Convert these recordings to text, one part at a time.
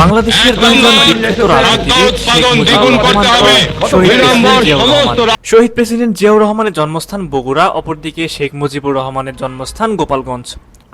বাংলাদেশের দুইজন বিখ্যাত রাজনীতিবিদ শহীদ প্রেসিডেন্ট জিয়াউর শহীদ প্রেসিডেন্ট জিয়াউর রহমানের জন্মস্থান বগুড়া অপরদিকে শেখ মুজিবুর রহমানের জন্মস্থান গোপালগঞ্জ।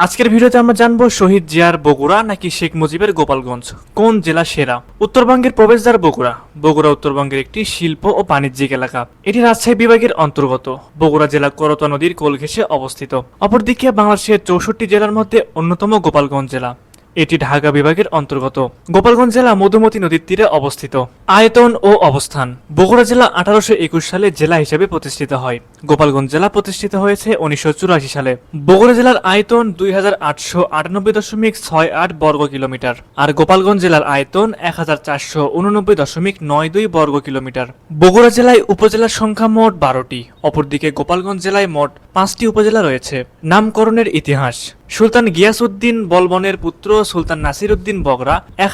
আজকের ভিডিওতে আমরা জানব শহীদ জিয়ার বগুড়া নাকি শেখ মুজিবের গোপালগঞ্জ? কোন জেলা সেরা? উত্তরবঙ্গের প্রবেশদ্বার বগুড়া। বগুড়া উত্তরবঙ্গের একটি শিল্প ও বাণিজ্যিক এলাকা। এটি রাজশাহী বিভাগের অন্তর্গত। বগুড়া জেলা করতোয়া নদীর কোল ঘেঁষে অবস্থিত। অপরদিকে বাংলাদেশের চৌষট্টি জেলার মধ্যে অন্যতম গোপালগঞ্জ জেলা। এটি ঢাকা বিভাগের অন্তর্গত। গোপালগঞ্জ জেলা মধুমতি নদীর তীরে অবস্থিত। আয়তন ও অবস্থান। বগুড়া জেলা আঠারোশো একুশ সালে জেলা হিসেবে প্রতিষ্ঠিত হয়। গোপালগঞ্জ জেলা প্রতিষ্ঠিত হয়েছে উনিশশো চুরাশি সালে। বগুড়া জেলার আয়তন দুই হাজার আটশো আটানব্বই দশমিক ছয় আট বর্গ কিলোমিটার। আর গোপালগঞ্জ জেলার আয়তন এক হাজার চারশো উননব্বই দশমিক নয় দুই বর্গ কিলোমিটার। বগুড়া জেলায় উপজেলার সংখ্যা মোট বারোটি। অপরদিকে গোপালগঞ্জ জেলায় মোট পাঁচটি উপজেলা রয়েছে। নামকরণের ইতিহাস। সুলতান গিয়াসউদ্দিন বলবনের পুত্র সুলতান নাসির উদ্দিন বগরা এক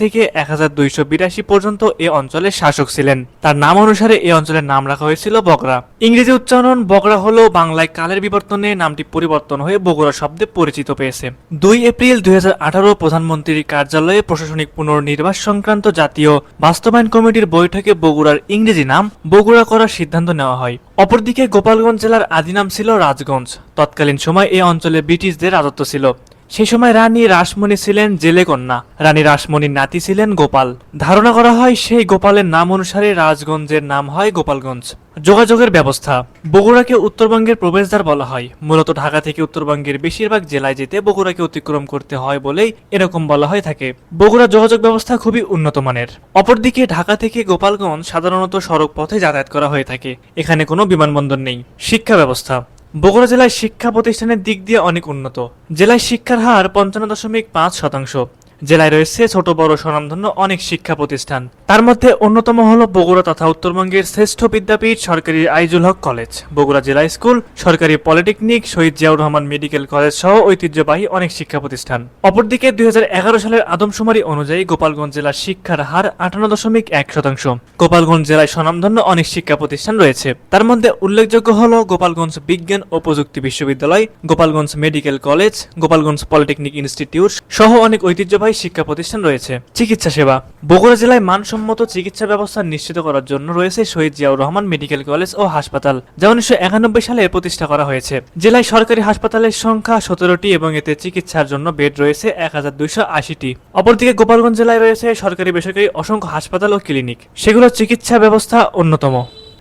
থেকে এক হাজার দুইশো বিরাশি পর্যন্ত এ অঞ্চলের শাসক ছিলেন। তার নাম অনুসারে এই অঞ্চলের নাম রাখা হয়েছিল বগরা। ইংরেজি উচ্চারণ বগরা হলেও বাংলায় কালের বিবর্তনে নামটি পরিবর্তন হয়ে বগুড়া শব্দে পরিচিত পেয়েছে। দুই এপ্রিল দুই হাজার আঠারো প্রধানমন্ত্রীর কার্যালয়ে প্রশাসনিক পুনর্নির্বাস সংক্রান্ত জাতীয় বাস্তবায়ন কমিটির বৈঠকে বগুড়ার ইংরেজি নাম বগুড়া করার সিদ্ধান্ত নেওয়া হয়। অপরদিকে গোপালগঞ্জ জেলার আদি নাম ছিল রাজগঞ্জ। তৎকালীন সময় এই অঞ্চলে ব্রিটিশদের রাজত্ব ছিল। সেই সময় রানী রাসমণি ছিলেন জেলে কন্যা। রানী রাসমণির নাতি ছিলেন গোপাল। ধারণা করা হয় সেই গোপালের নাম অনুসারে রাজগঞ্জের নাম হয় গোপালগঞ্জ। যোগাযোগের ব্যবস্থা। বগুড়াকে উত্তরবঙ্গের প্রবেশদ্বার বলা হয়। মূলত ঢাকা থেকে উত্তরবঙ্গের বেশিরভাগ জেলায় যেতে বগুড়াকে অতিক্রম করতে হয় বলেই এরকম বলা হয়ে থাকে। বগুড়া যোগাযোগ ব্যবস্থা খুবই উন্নত মানের। অপরদিকে ঢাকা থেকে গোপালগঞ্জ সাধারণত সড়ক পথে যাতায়াত করা হয়ে থাকে। এখানে কোনো বিমানবন্দর নেই। শিক্ষা ব্যবস্থা। বগুড়া জেলায় শিক্ষা প্রতিষ্ঠানের দিক দিয়ে অনেক উন্নত। জেলায় শিক্ষার হার পঞ্চান্ন দশমিক পাঁচ শতাংশ। জেলায় রয়েছে ছোট বড় স্বনামধন্য অনেক শিক্ষা প্রতিষ্ঠান। তার মধ্যে অন্যতম হল বগুড়া তথা উত্তরবঙ্গের শ্রেষ্ঠ বিদ্যাপীঠ সরকারি আইজুল হক কলেজ। বগুড়া জেলা স্কুল, সরকারি পলিটেকনিক, শহীদ জিয়াউর রহমান মেডিকেল কলেজ সহ ঐতিহ্যবাহী অনেক শিক্ষা প্রতিষ্ঠান। অপরদিকে দুই হাজার এগারো সালের আদমশুমারি অনুযায়ী গোপালগঞ্জ জেলার শিক্ষার হার আটান্ন দশমিক এক শতাংশ। গোপালগঞ্জ জেলায় স্বনামধন্য অনেক শিক্ষা প্রতিষ্ঠান রয়েছে। তার মধ্যে উল্লেখযোগ্য হল গোপালগঞ্জ বিজ্ঞান ও প্রযুক্তি বিশ্ববিদ্যালয়, Gopalganj medical college, Gopalganj polytechnic institute সহ অনেক ঐতিহ্যবাহী শিক্ষা প্রতিষ্ঠান রয়েছে। চিকিৎসা সেবা। বগুড়া জেলায় মানসম্মত চিকিৎসা ব্যবস্থা নিশ্চিত করার জন্য রয়েছে শহীদ জিয়াউর রহমান মেডিকেল কলেজ ও হাসপাতাল, যা উনিশশো একানব্বই সালে প্রতিষ্ঠা করা হয়েছে। জেলায় সরকারি হাসপাতালের সংখ্যা সতেরোটি এবং এতে চিকিৎসার জন্য বেড রয়েছে এক হাজার দুইশো আশিটি। অপরদিকে গোপালগঞ্জ জেলায় রয়েছে সরকারি বেসরকারি অসংখ্য হাসপাতাল ও ক্লিনিক। সেগুলোর চিকিৎসা ব্যবস্থা অন্যতম।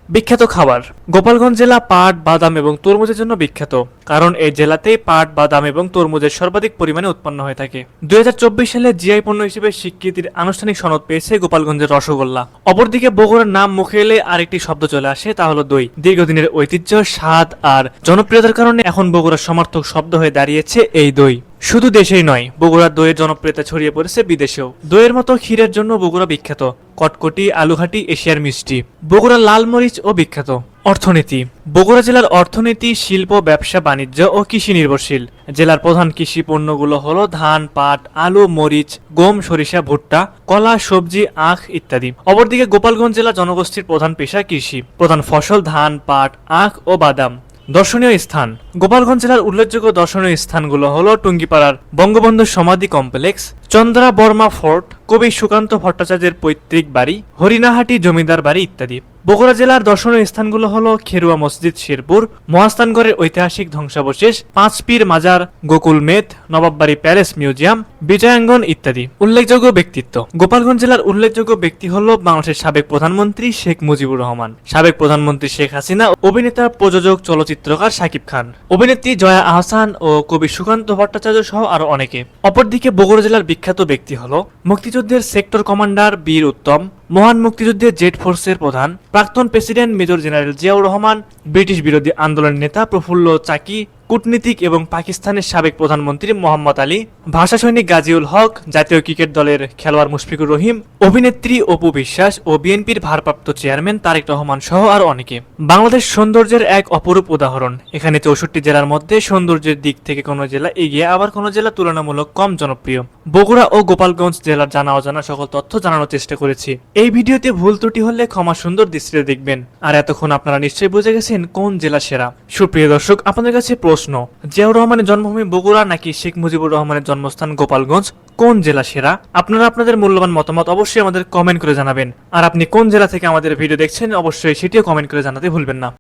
বিখ্যাত খাবার। গোপালগঞ্জ জেলা পাট, বাদাম এবং তরমুজের জন্য বিখ্যাত, কারণ এই জেলাতেই পাট, বাদাম এবং তরমুজের সর্বাধিক পরিমাণে উৎপন্ন হয়ে থাকে। দুই হাজার চব্বিশ সালে জিআই পণ্য হিসেবে স্বীকৃতির আনুষ্ঠানিক সনদ পেয়েছে গোপালগঞ্জের রসগোল্লা। অপরদিকে বগুড়ার নাম মুখে এলে আরেকটি শব্দ চলে আসে, তা হলো দই। দীর্ঘদিনের ঐতিহ্য, স্বাদ আর জনপ্রিয়তার কারণে এখন বগুড়ার সমর্থক শব্দ হয়ে দাঁড়িয়েছে এই দই। শুধু দেশেই নয়, বগুড়ার দইয়ের জনপ্রিয়তা ছড়িয়ে পড়েছে বিদেশেও। দইয়ের মতো ক্ষীরের জন্য বগুড়া বিখ্যাত। কটকটি, আলুঘাটি, এশিয়ার মিষ্টি। বগুড়া লালমরিচ ও বিখ্যাত। অর্থনীতি। বগুড়া জেলার অর্থনীতি, শিল্প, ব্যবসা, বাণিজ্য ও কৃষি নির্ভরশীল। জেলার প্রধান কৃষি পণ্যগুলো হল ধান, পাট, আলু, মরিচ, গম, সরিষা, ভুট্টা, কলা, সবজি, আখ ইত্যাদি। অপরদিকে গোপালগঞ্জ জেলা জনগোষ্ঠীর প্রধান পেশা কৃষি। প্রধান ফসল ধান, পাট, আখ ও বাদাম। দর্শনীয় স্থান। গোপালগঞ্জ জেলার উল্লেখযোগ্য দর্শনীয় স্থানগুলো হলো টুঙ্গিপাড়ার বঙ্গবন্ধু সমাধি কমপ্লেক্স, চন্দ্রা বর্মা ফোর্ট কবি সুকান্ত ভট্টাচার্যের পৈতৃক বাড়ি হরিনাহাটি জমিদার বাড়ি ইত্যাদি। বগুড়া জেলার দর্শনীয় স্থানগুলো হলো খেরুয়া মসজিদ শেরপুর, মহাস্থানগড়ের ঐতিহাসিক ধ্বংসাবশেষ পাঁচ পীর মাজার, গোকুল মেদ নবাববাড়ি প্যালেস মিউজিয়াম, বিজয়াঙ্গন ইত্যাদি। উল্লেখযোগ্য ব্যক্তিত্ব। গোপালগঞ্জ জেলার উল্লেখযোগ্য ব্যক্তি হল বাংলাদেশের সাবেক প্রধানমন্ত্রী শেখ মুজিবুর রহমান। সাবেক প্রধানমন্ত্রী শেখ হাসিনা, অভিনেতা, প্রযোজক, চলচ্চিত্রকার শাকিব খান। অভিনেত্রী জয়া আহসান ও কবি সুকান্ত ভট্টাচার্য সহ আরও অনেকে। অপরদিকে বগুড়া জেলার বিখ্যাত ব্যক্তি হল মুক্তিযুদ্ধের সেক্টর কমান্ডার বীর উত্তম মহান মুক্তিযুদ্ধে জেড ফোর্সের প্রধান, প্রাক্তন president major general Ziaur Rahman, British বিরোধী আন্দোলনের নেতা প্রফুল্ল চাকি, কূটনীতিক এবং পাকিস্তানের সাবেক প্রধানমন্ত্রী মোহাম্মদ আলী, ভাষা সৈনিক গাজিউল হক, জাতীয় ক্রিকেট দলের খেলোয়াড় মুশফিকুর রহিম, অভিনেত্রী অপু বিশ্বাস ও বিএনপির ভারপ্রাপ্ত চেয়ারম্যান তারেক রহমান সহ আর অনেকে। বাংলাদেশ সৌন্দর্যের এক অপরূপ উদাহরণ। এখানে চৌষট্টি জেলার মধ্যে সৌন্দর্যের দিক থেকে কোনো জেলা এগিয়ে আবার কোনো জেলা তুলনামূলক কম জনপ্রিয়। বগুড়া ও গোপালগঞ্জ জেলার জানা অজানা সকল তথ্য জানানোর চেষ্টা করেছি। এই ভিডিওতে ভুল ত্রুটি হলে ক্ষমা সুন্দর দৃষ্টিতে দেখবেন। আর এতক্ষণ আপনারা নিশ্চয়ই বুঝে গেছেন কোন জেলা সেরা। সুপ্রিয় দর্শক, আপনাদের কাছে প্রশ্ন, জিয়াউর রহমানের জন্মভূমি বগুড়া নাকি শেখ মুজিবুর রহমানের জন্মস্থান গোপালগঞ্জ? কোন জেলা সেরা? আপনারা আপনাদের মূল্যবান মতামত অবশ্যই আমাদের কমেন্ট করে জানাবেন। আর আপনি কোন জেলা থেকে আমাদের ভিডিও দেখছেন, অবশ্যই সেটিও কমেন্ট করে জানাতে ভুলবেন না।